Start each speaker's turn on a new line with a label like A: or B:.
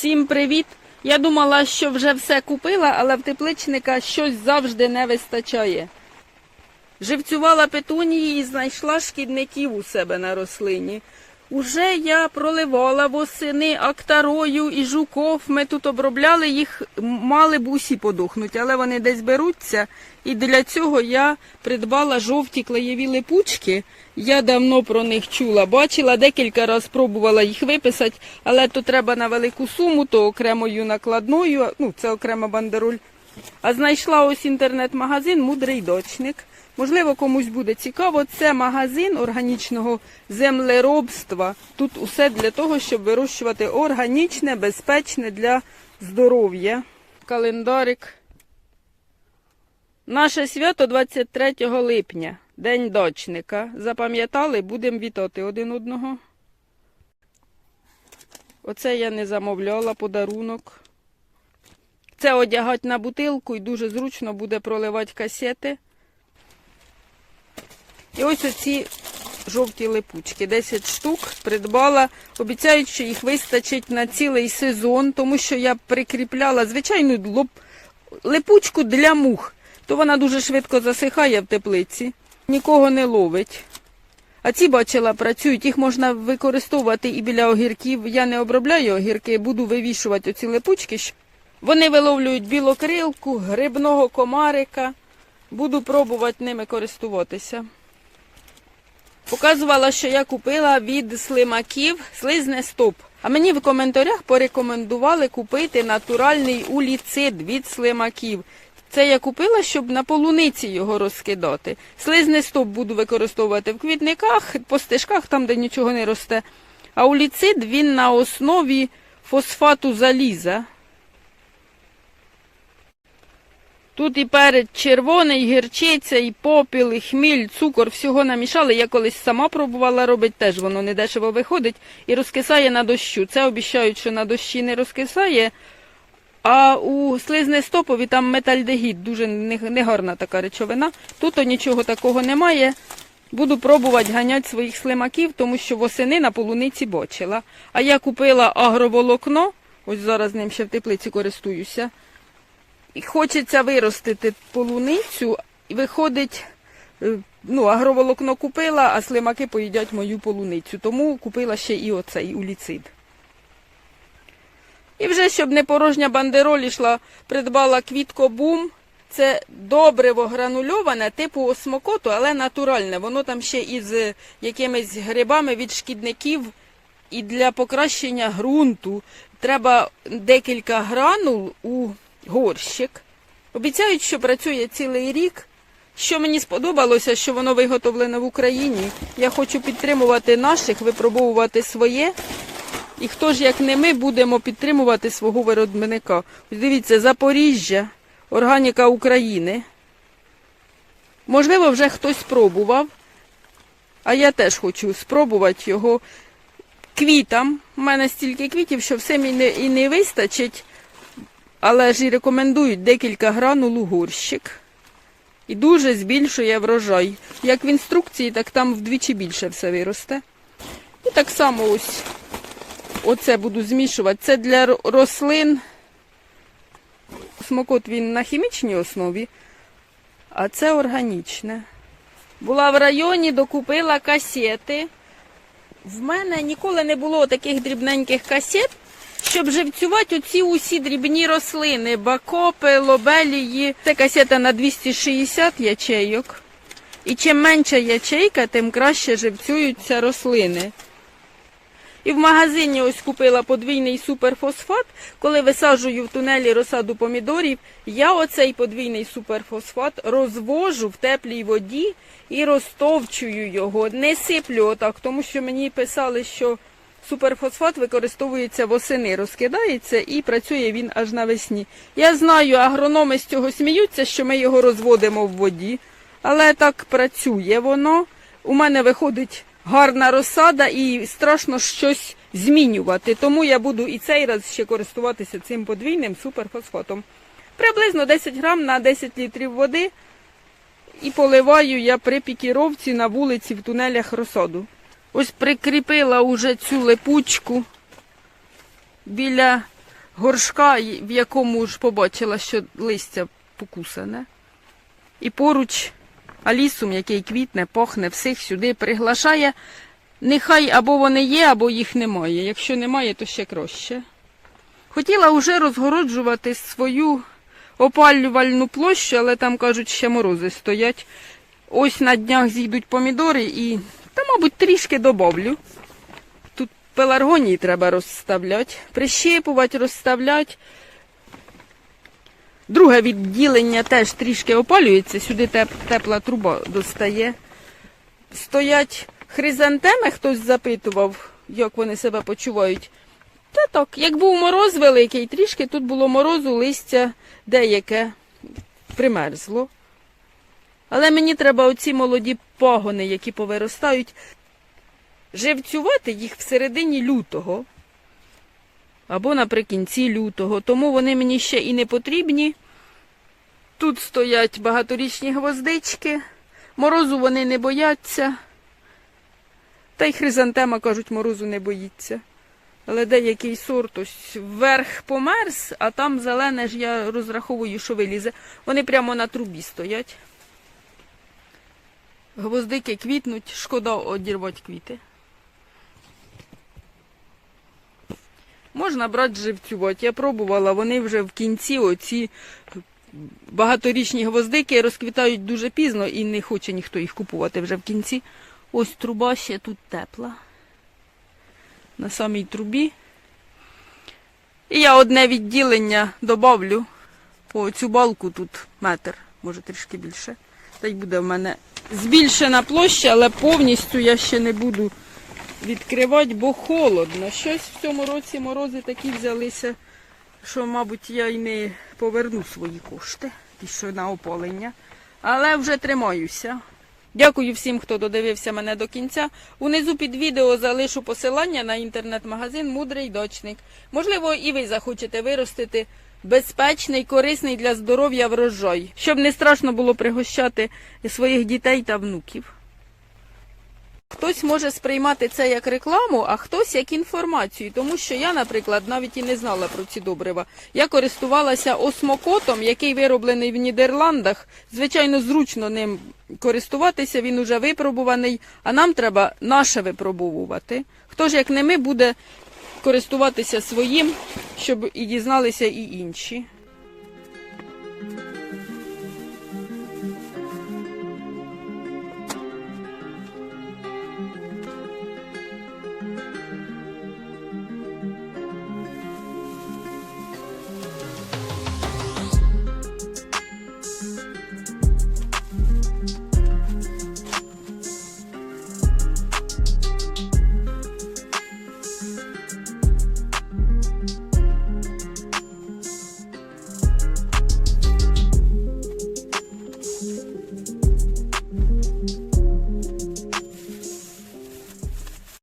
A: Всім привіт! Я думала, що вже все купила, але в тепличника щось завжди не вистачає. Живцювала петунії і знайшла шкідників у себе на рослині. Уже я проливала восени актарою і жуков. Ми тут обробляли їх, мали б усі подохнуть, але вони десь беруться. І для цього я придбала жовті клеєві липучки. Я давно про них чула, бачила, декілька разів пробувала їх виписати, але то треба на велику суму, то окремою накладною, ну це окрема бандероль. А знайшла ось інтернет-магазин Мудрий дочник. Можливо, комусь буде цікаво. Це магазин органічного землеробства. Тут усе для того, щоб вирощувати органічне, безпечне для здоров'я. Календарик. Наше свято 23 липня, День дочника. Запам'ятали, будемо вітати один одного. Оце я не замовляла подарунок. Це одягати на бутилку і дуже зручно буде проливати касети. І ось оці жовті липучки, 10 штук придбала. Обіцяють, що їх вистачить на цілий сезон, тому що я прикріпляла звичайну лоп... липучку для мух. То вона дуже швидко засихає в теплиці, нікого не ловить. А ці, бачила, працюють, їх можна використовувати і біля огірків. Я не обробляю огірки, буду вивішувати оці липучки. Вони виловлюють білокрилку, грибного комарика. Буду пробувати ними користуватися. Показувала, що я купила від слимаків слизне стоп. А мені в коментарях порекомендували купити натуральний уліцид від слимаків. Це я купила, щоб на полуниці його розкидати. Слизний стоп буду використовувати в квітниках, по стежках, там, де нічого не росте. А уліцид він на основі фосфату заліза. Тут і перед червоний, гірчиця, і попіл, і хміль, цукор, всього намішали. Я колись сама пробувала робити, теж воно недешево виходить і розкисає на дощу. Це обіцяють, що на дощі не розкисає. А у слизнестопові там метальдегід, дуже негарна така речовина. Тут то нічого такого немає. Буду пробувати ганяти своїх слимаків, тому що восени на полуниці бачила. А я купила агроволокно, ось зараз ним ще в теплиці користуюся. І хочеться виростити полуницю, і виходить, е, ну, агроволокно купила, а слимаки поїдять мою полуницю. Тому купила ще і оцей уліцид. І вже, щоб не порожня бандероль йшла, придбала квіткобум. Це добриво гранульоване, типу осмокоту, але натуральне. Воно там ще із е, якимись грибами від шкідників. І для покращення ґрунту треба декілька гранул у горщик. Обіцяють, що працює цілий рік. Що мені сподобалося, що воно виготовлене в Україні. Я хочу підтримувати наших, випробовувати своє. І хто ж, як не ми, будемо підтримувати свого виробника. Дивіться, Запоріжжя, органіка України. Можливо, вже хтось спробував, а я теж хочу спробувати його квітам. У мене стільки квітів, що все мені і не вистачить, але ж і рекомендують декілька гранул у горщик. І дуже збільшує врожай. Як в інструкції, так там вдвічі більше все виросте. І так само ось Оце буду змішувати. Це для рослин. Смокот він на хімічній основі, а це органічне. Була в районі, докупила касети. В мене ніколи не було таких дрібненьких касет, щоб живцювати оці усі дрібні рослини, бакопи, лобелії. Це касета на 260 ячейок. І чим менша ячейка, тим краще живцюються рослини. І в магазині ось купила подвійний суперфосфат. Коли висаджую в тунелі розсаду помідорів, я оцей подвійний суперфосфат розвожу в теплій воді і розтовчую його. Не сиплю отак, тому що мені писали, що суперфосфат використовується восени, розкидається і працює він аж навесні. Я знаю, агрономи з цього сміються, що ми його розводимо в воді, але так працює воно. У мене виходить гарна розсада і страшно щось змінювати. Тому я буду і цей раз ще користуватися цим подвійним суперфосфатом. Приблизно 10 грам на 10 літрів води. І поливаю я при пікіровці на вулиці в тунелях розсаду. Ось прикріпила уже цю липучку біля горшка, в якому ж побачила, що листя покусане. І поруч алісум, який квітне, пахне, всіх сюди приглашає. Нехай або вони є, або їх немає. Якщо немає, то ще краще. Хотіла вже розгороджувати свою опалювальну площу, але там, кажуть, ще морози стоять. Ось на днях зійдуть помідори і, та, мабуть, трішки добавлю. Тут пеларгонії треба розставляти, прищипувати, розставляти. Друге відділення теж трішки опалюється, сюди теп- тепла труба достає. Стоять хризантеми, хтось запитував, як вони себе почувають. Та так, як був мороз великий, трішки тут було морозу, листя деяке примерзло. Але мені треба оці молоді пагони, які повиростають, живцювати їх в середині лютого або наприкінці лютого. Тому вони мені ще і не потрібні. Тут стоять багаторічні гвоздички, морозу вони не бояться. Та й хризантема, кажуть, морозу не боїться. Але деякий сорт ось вверх померз, а там зелене ж я розраховую, що вилізе. Вони прямо на трубі стоять. Гвоздики квітнуть, шкода одірвати квіти. Можна брати живцювати. Я пробувала, вони вже в кінці оці багаторічні гвоздики розквітають дуже пізно і не хоче ніхто їх купувати вже в кінці. Ось труба ще тут тепла. На самій трубі. І я одне відділення добавлю по цю балку тут метр, може трішки більше. Та й буде в мене збільшена площа, але повністю я ще не буду відкривати, бо холодно. Щось в цьому році морози такі взялися, що, мабуть, я й не поверну свої кошти, ті, що на опалення. Але вже тримаюся. Дякую всім, хто додивився мене до кінця. Унизу під відео залишу посилання на інтернет-магазин Мудрий дочник. Можливо, і ви захочете виростити безпечний, корисний для здоров'я врожай, щоб не страшно було пригощати своїх дітей та внуків. Хтось може сприймати це як рекламу, а хтось як інформацію, тому що я, наприклад, навіть і не знала про ці добрива. Я користувалася осмокотом, який вироблений в Нідерландах. Звичайно, зручно ним користуватися, він уже випробуваний, а нам треба наше випробовувати. Хто ж, як не ми, буде користуватися своїм, щоб і дізналися і інші.